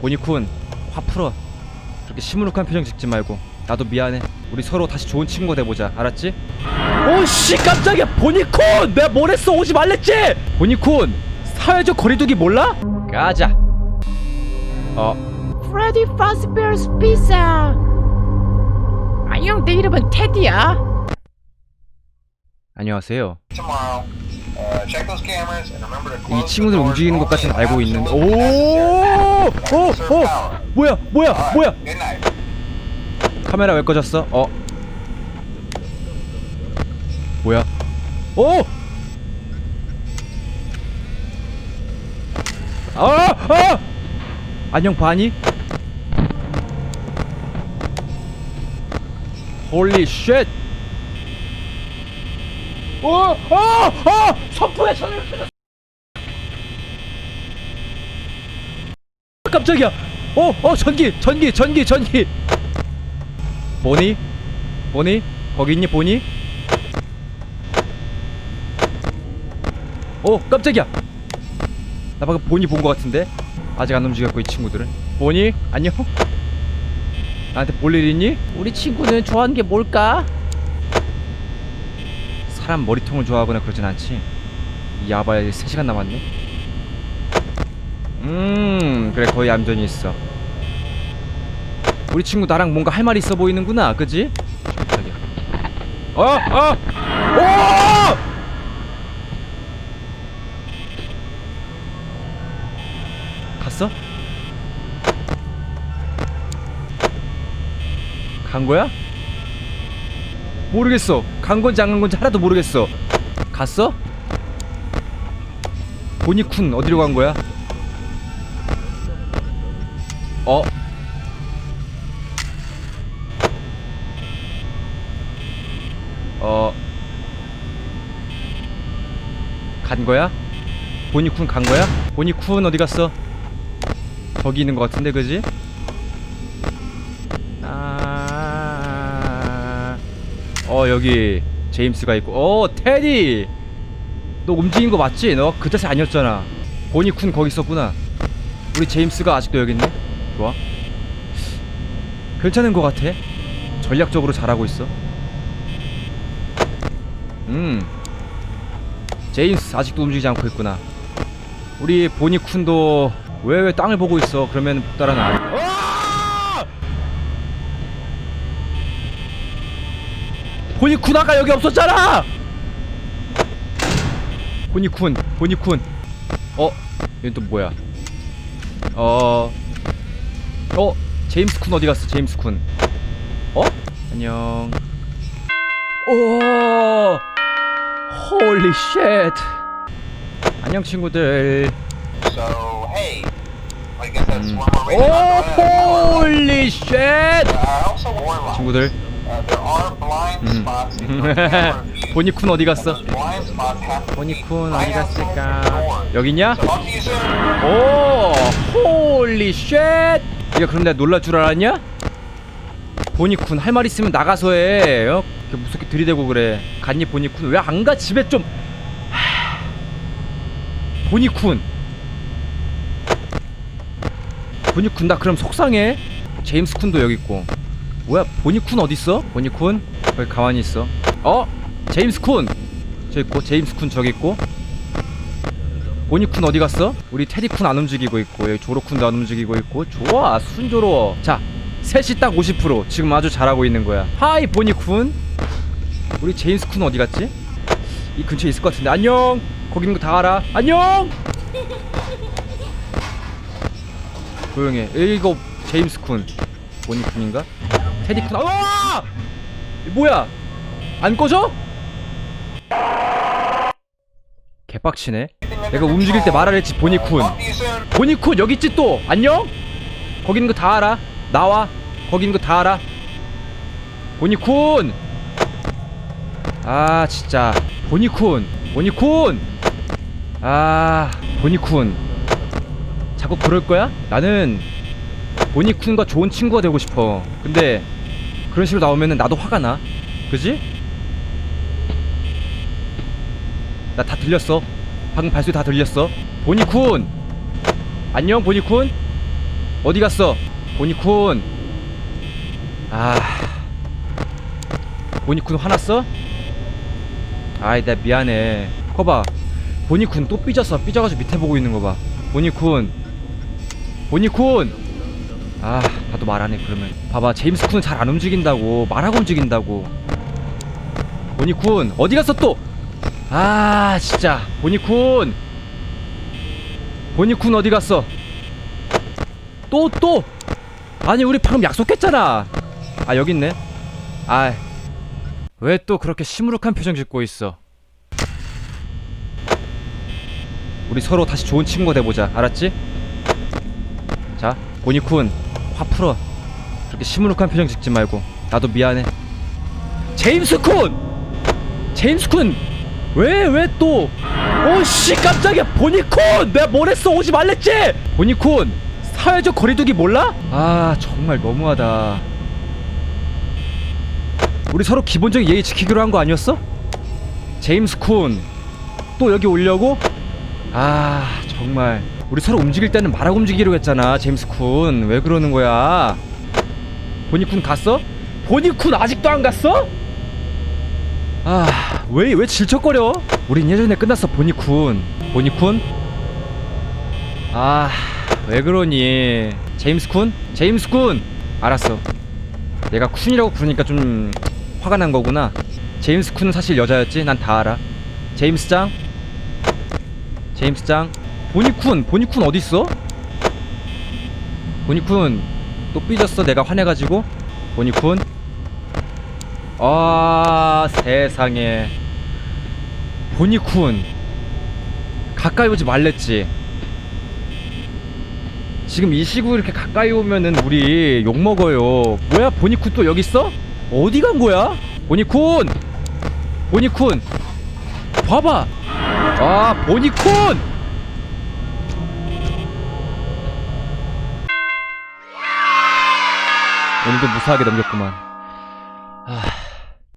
보니쿤 화 풀어. 그렇게 시무룩한 표정 짓지 말고. 나도 미안해. 우리 서로 다시 좋은 친구가 돼보자. 알았지? 오씨 깜짝이야. 보니쿤 내가 뭘 했어 오지 말랬지? 보니쿤 사회적 거리두기 몰라? 가자. 어. 프레디 파스베어스 피자. 안녕 내 이름은 테디야. 안녕하세요 Uh, 이 친구들 움직이는 것 only 같은 알고 있는데 오오오 오, 뭐야 뭐야 뭐야. 카메라 왜 꺼졌어? 어 뭐야 오 아! 아! 안녕 바니? 홀리 쉣! 오! 아! 아! 선풍에 천을 펴 깜짝이야! 어! 어! 전기! 전기! 전기! 전기! 보니? 보니? 거기 있니 보니? 오 깜짝이야 나 방금 보니 본거 같은데 아직 안 움직였고 이 친구들은 보니? 안녕? 나한테 볼 일 있니? 우리 친구는 좋아하는 게 뭘까? 사람 머리통을 좋아하거나 그러진 않지 이 야바에 3시간 남았네 음 그래 거의 얌전히 있어 우리 친구 나랑 뭔가 할 말이 있어 보이는구나 그지? 깜짝이야 어! 어! 오! 갔어? 간 거야? 모르겠어. 간 건지 안 간 건지 하나도 모르겠어. 갔어? 보니쿤 어디로 간 거야? 어? 어? 간 거야? 보니쿤 간 거야? 보니쿤 어디 갔어? 저기 있는 것 같은데 그지? 어 여기 제임스가 있고. 어 테디! 너 움직인 거 맞지? 너 그 자세 아니었잖아. 보니쿤 거기 있었구나. 우리 제임스가 아직도 여기 있네. 좋아. 괜찮은 거 같아. 전략적으로 잘하고 있어. 음. 제임스 아직도 움직이지 않고 있구나. 우리 보니쿤도 왜 왜 땅을 보고 있어? 그러면 따라는 안 아! 보니쿤 아까 여기 없었잖아! 보니쿤 보니쿤 어 얘는 또 뭐야? 어 어? 제임스 쿤 어디 갔어? 제임스 쿤. 어? 안녕. 오! 홀리 쉣 안녕 친구들. So, hey, I guess that's 음. 오. 홀리 쉣 Uh, also 친구들 음. 보니쿤 어디 갔어? 보니쿤 어디 갔을까 door. 여기 있냐? So talk to you soon. 오 홀리 쉣 네가 그럼 내가 놀랄 줄 알았냐? 보니쿤 할 말 있으면 나가서 해 어? 이렇게 무섭게 들이대고 그래 갔니 보니쿤 왜 안 가 집에 좀 하... 보니쿤 보니쿤 나 그럼 속상해 제임스 쿤도 여기 있고 뭐야 보니쿤 어딨어? 보니쿤? 거기 가만히 있어. 어? 제임스 쿤! 저기 있고 제임스 쿤 저기 있고. 보니쿤 어디 갔어? 우리 테디 쿤 안 움직이고 있고 여기 조로 쿤도 안 움직이고 있고. 좋아 순조로워. 자 셋이 딱 50% 지금 아주 잘하고 있는 거야. 하이 보니쿤! 우리 제임스 쿤 어디 갔지? 이 근처에 있을 것 같은데. 안녕! 거기 있는 거 다 알아. 안녕! 조용해. 이거 제임스 쿤. 보니쿤인가? 테디쿤 아! 뭐야? 안 꺼져? 개빡치네. 내가 움직일 때 말을 했지 보니쿤. 보니쿤 여기 있지 또! 안녕? 거기 있는 거 다 알아. 나와. 거기 있는 거 다 알아. 보니쿤! 아 진짜. 보니쿤! 보니쿤! 아 보니쿤. 자꾸 그럴 거야? 나는 보니쿤과 좋은 친구가 되고 싶어. 근데 그런 식으로 나오면은 나도 화가 나 그지? 나 다 들렸어 방금 발소리 다 들렸어 보니쿤 안녕 보니쿤 어디 갔어? 보니쿤. 아. 보니쿤 화났어? 아이, 나 미안해. 커봐. 보니쿤 또 삐졌어. 삐져가지고 밑에 보고 있는 거 봐. 보니쿤. 보니쿤! 아, 나도 말 안 해, 그러면. 봐봐, 제임스 쿤은 잘 안 움직인다고. 말하고 움직인다고. 보니쿤, 어디 갔어 또? 아, 진짜. 보니쿤! 보니쿤 어디 갔어? 또, 또! 아니, 우리 방금 약속했잖아! 아, 여기 있네. 아, 왜 또 그렇게 시무룩한 표정 짓고 있어? 우리 서로 다시 좋은 친구가 돼보자. 알았지? 자, 보니쿤, 화 풀어. 그렇게 시무룩한 표정 짓지 말고. 나도 미안해. 제임스 쿤! 제임스 쿤! 왜, 왜 또? 오, 씨, 깜짝이야! 보니쿤! 내가 뭘 했어? 오지 말랬지! 보니쿤! 사회적 거리두기 몰라? 아, 정말 너무하다. 우리 서로 기본적인 예의 지키기로 한 거 아니었어? 제임스 쿤. 또 여기 오려고? 아 정말. 우리 서로 움직일 때는 말하고 움직이기로 했잖아 제임스 쿤. 왜 그러는 거야? 보니 쿤 갔어? 보니 쿤 아직도 안 갔어? 아왜 왜 질척거려? 우린 예전에 끝났어 보니 쿤. 보니 쿤 아왜 그러니? 제임스 쿤? 제임스 쿤! 알았어. 내가 쿤이라고 부르니까 좀 화가 난 거구나. 제임스 쿤은 사실 여자였지? 난 다 알아. 제임스 짱? 제임스 짱 보니쿤 보니쿤 어딨어? 보니쿤 또 삐졌어. 내가 화내가지고. 보니쿤. 아 세상에. 보니쿤. 가까이 오지 말랬지. 지금 이 시구 이렇게 가까이 오면은 우리 욕먹어요. 뭐야? 보니쿤 또 여기 있어? 어디 간 거야? 보니쿤! 보니쿤! 봐봐! 아 보니콘 오늘도 무사하게 넘겼구만. 아